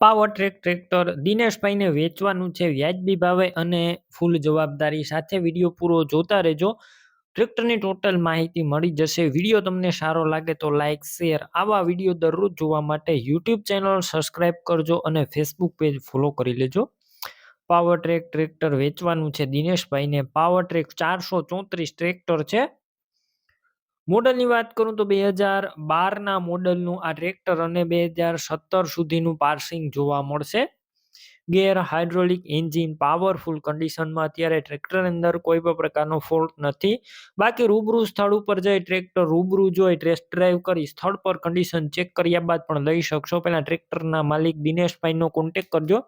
Power track tractor દિનેશભાઈને વેચવાનું છે વ્યાજબી ભાવે અને ફૂલ જવાબદારી સાથે વીડિયો પૂરો જોતા રહેજો. ટ્રેક્ટરની ટોટલ માહિતી મળી જશે. વીડિયો તમને સારો લાગે તો લાઇક શેર આવા વીડિયો દરરોજ જોવા માટે યુટ્યુબ ચેનલ સબસ્ક્રાઇબ કરજો અને ફેસબુક પેજ ફોલો કરી લેજો. પાવર ટ્રેક ટ્રેક્ટર વેચવાનું છે દિનેશભાઈને. પાવર ટ્રેક ચારસો ચોત્રીસ ટ્રેક્ટર છે. મોડલની વાત કરું તો બે હજાર બારના મોડલનું આ ટ્રેક્ટર અને બે હજાર સત્તર સુધીનું પાર્સિંગ જોવા મળશે. ગેર હાઇડ્રોલિક એન્જિન પાવરફુલ કન્ડિશનમાં અત્યારે ટ્રેક્ટરની અંદર કોઈ પણ પ્રકારનો ફોલ્ટ નથી. બાકી રૂબરૂ સ્થળ ઉપર જઈ ટ્રેક્ટર રૂબરૂ જોઈ ટેસ્ટ ડ્રાઈવ કરી સ્થળ પર કન્ડિશન ચેક કર્યા બાદ પણ લઈ શકશો. પહેલાં ટ્રેક્ટરના માલિક દિનેશભાઈનો કોન્ટેક કરજો.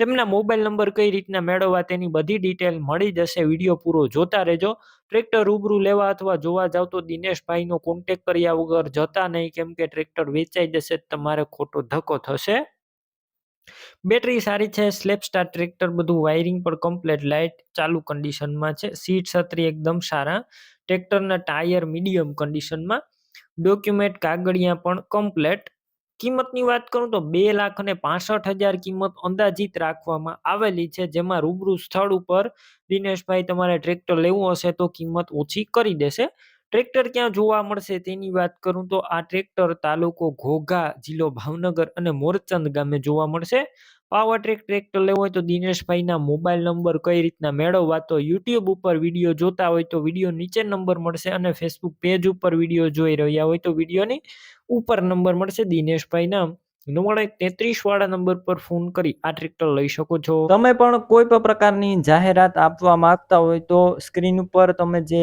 તેમના મોબાઈલ નંબર કઈ રીતના મેળવવા તેની બધી ડિટેલ મળી જશે, વીડિયો પૂરો જોતા રહેજો. ટ્રેક્ટર રૂબરૂ લેવા અથવા જોવા જાવ તો દિનેશભાઈનો કોન્ટેક કર્યા વગર જતા નહીં, કેમ કે ટ્રેક્ટર વેચાઈ જશે તમારે ખોટો ધક્કો થશે. બેટરી સારી છે સ્લેપ સ્ટાર ટ્રેક્ટર બધું વાયરિંગ પણ કમ્પ્લેટ લાઇટ ચાલુ કન્ડિશનમાં છે. સીટ છત્રી એકદમ સારા. ટ્રેક્ટરના ટાયર મીડિયમ કન્ડિશનમાં ડોક્યુમેન્ટ કાગળિયા પણ કમ્પ્લેટ કિંમતની વાત કરું તો બે લાખ અને પાસઠ હજાર કિંમત અંદાજિત રાખવામાં આવેલી છે, જેમાં રૂબરૂ સ્થળ ઉપર દિનેશભાઈ તમારે ટ્રેક્ટર લેવું હશે તો કિંમત ઓછી કરી દેશે. ટ્રેક્ટર ક્યાં જોવા મળશે તેની વાત કરું તો આ ટ્રેક્ટર તાલુકો ઘોઘા જિલ્લો ભાવનગર અને મોરચંદ ગામે જોવા મળશે. પાવર ટ્રેક ટ્રેક્ટર લેવો હોય તો દિનેશભાઈના મોબાઈલ નંબર કઈ રીતના મેળવવા તો યુટ્યુબ ઉપર વીડિયો જોતા હોય તો વીડિયો નીચે નંબર મળશે અને ફેસબુક પેજ ઉપર વીડિયો જોઈ રહ્યા હોય તો વિડીયોની ઉપર નંબર મળશે. દિનેશભાઈના નવ્વાણું તેત્રીસ વાળા નંબર પર ફોન કરી આ ટ્રેક્ટર લઈ શકો છો. તમે પણ કોઈ પણ પ્રકારની જાહેરાત આપવા માંગતા હોય તો સ્ક્રીન ઉપર તમે જે